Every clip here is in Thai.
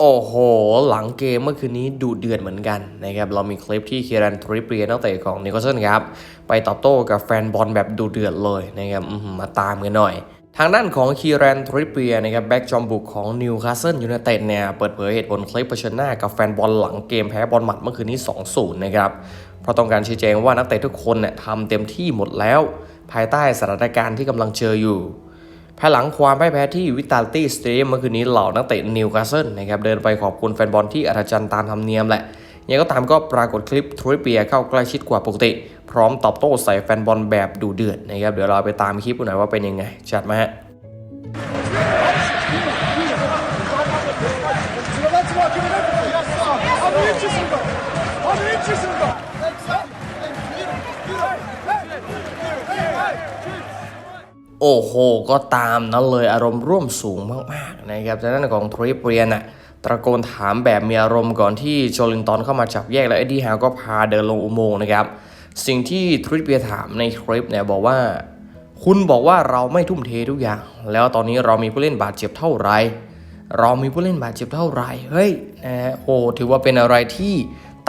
โอ้โห หลังเกมเมื่อคืนนี้ดูเดือดเหมือนกันนะครับเรามีคลิปที่เคียรันทริปเปียนักเตะของนิโคลสันครับ ไปตอบโต้กับแฟนบอลแบบดูเดือดเลยนะครับมาตามกันหน่อย ทางด้านของคีรันทริปเปียนะครับแบ็กจอมบุกของนิวคาสเซิลยูไนเต็ดเนี่ยเปิดเผยเหตุผลคลิปเผชิญหน้ากับแฟนบอลหลังเกมแพ้บอลหมัดเมื่อคืนนี้ 2-0 นะครับเพราะต้องการชี้แจงว่านักเตะทุกคนเนี่ยทำเต็มที่หมดแล้ว ภายใต้สถานการณ์ที่กำลังเจออยู่ ภายหลังความพ่ายแพ้ที่วิตาลตี้สเตเดียมเมื่อคืนนี้เหล่านักเตะนิวคาสเซิลนะครับเดินไปขอบคุณแฟนบอลที่อัศจรรย์ตามธรรมเนียมแหละยังไงก็ตามก็ปรากฏคลิปทริปเปียเข้าใกล้ชิดกว่าปกติ พร้อมตอบโต้ใส่แฟนบอลแบบดูเดือดนะครับเดี๋ยวเราไปตามคลิปกันหน่อยว่าเป็นยังไงจัดมาฮะ โอ้โห ก็ตามนั้นเลยอารมณ์ร่วมสูงมากๆนะครับจากนั้นของทริปเรียนน่ะตะโกนถามแบบมีอารมณ์ก่อนที่โจลินตันเข้ามาจับแยกแล้วเอ็ดดี้ฮาวก็พาเดินลงอุโมงค์นะครับ สิ่งที่ทริปเรียถามในคลิปเนี่ยบอกว่า คุณบอกว่าเราไม่ทุ่มเททุกอย่าง แล้วตอนนี้เรามีผู้เล่นบาดเจ็บเท่าไหร่เรามีผู้เล่นบาดเจ็บเท่าไหร่เฮ้ยนะฮะโอ้ถือว่าเป็นอะไรที่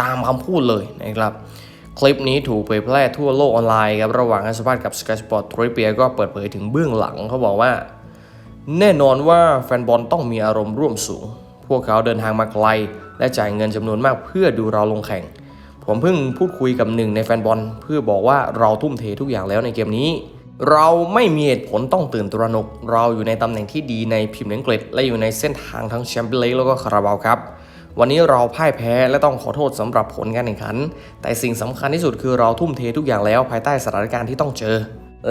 ตามคำพูดเลยนะครับ คลิปนี้ถูกเผยแพร่ทั่วโลกออนไลน์ครับระหว่างให้สัมภาษณ์กับ Sky Sport ทริเปียก็เปิดเผยถึงเบื้องหลังเขาบอกว่า แน่นอนว่าแฟนบอลต้องมีอารมณ์ร่วมสูง พวกเขาเดินทางมาไกล และจ่ายเงินจำนวนมากเพื่อดูเราลงแข่ง ผมเพิ่งพูดคุยกับหนึ่งในแฟนบอล เพื่อบอกว่าเราทุ่มเททุกอย่างแล้วในเกมนี้ เราไม่มีเหตุผลต้องตื่นตระหนก เราอยู่ในตำแหน่งที่ดีในพรีเมียร์อังกฤษและอยู่ในเส้นทางทั้งแชมเปี้ยนลีกแล้วก็คาราบาวครับ วันนี้เราพ่ายแพ้และต้องขอโทษสำหรับผลการแข่งขัน แต่สิ่งสำคัญที่สุดคือเราทุ่มเททุกอย่างแล้วภายใต้สถานการณ์ที่ต้องเจอ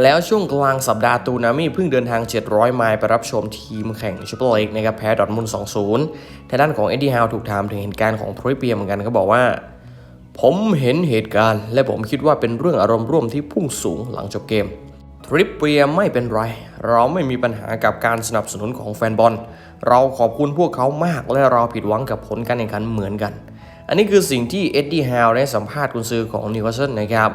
แล้วช่วงกลางสัปดาห์ตูนามิเพิ่งเดินทาง 700 ไมล์ไปรับชมทีมแข่งแชมเปี้ยนลีกนะครับแพ้ดอทมุนด์2-0ทางด้านของเอ็ดดี้ฮาวถูกถามถึงเหตุการณ์ของทริปเปียเหมือนกันเขาบอกว่าผมเห็นเหตุการณ์ และผมคิดว่าเป็นเรื่องอารมณ์ร่วมที่พุ่งสูงหลังจบเกม ทริปเปียไม่เป็นไร เราไม่มีปัญหากับการสนับสนุนของแฟนบอล เราขอบคุณพวกเขามากและเราผิดหวังกับผลการแข่งขันเหมือนกัน อันนี้คือสิ่งที่เอ็ดดี้ฮาวได้สัมภาษณ์กุนซือของนิวคาสเซิลนะครับ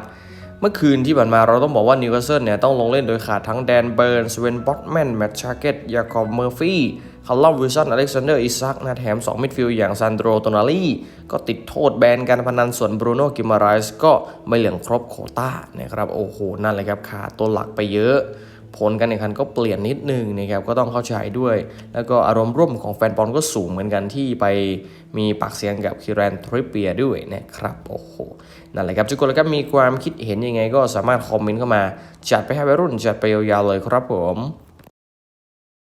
เมื่อคืนที่ผ่านมาเราต้องบอกว่านิวคาสเซิลเนี่ยต้องลงเล่นโดยขาดทั้งแดนเบิร์นสเวนบอตแมนแมตชาเกตยาคอบเมอร์ฟี่ คาร์ลอมวิลสันอเล็กซานเดอร์อิซักนะแถม 2 มิดฟิลด์อย่างซันโดรโตนาลีก็ติดโทษแบนการพนันส่วนบรูโน่กิมาไรส์ก็ไม่เหลืองครบโควต้านะครับโอ้โห นั่นเลยครับขาดตัวหลักไปเยอะผลการแข่งขันก็เปลี่ยนนิดนึงนะครับก็ต้องเข้าใจด้วย แล้วก็อารมณ์ร่วมของแฟนบอลก็สูงเหมือนกันที่ไปมีปากเสียงกับคิรันทริปเปียด้วยนะครับโอ้โหนั่นแหละครับทุกคนแล้วก็มีความคิดเห็นยังไงก็สามารถคอมเมนต์เข้ามา จัดไปให้วัยรุ่นจัดไปยาวๆเลยครับผม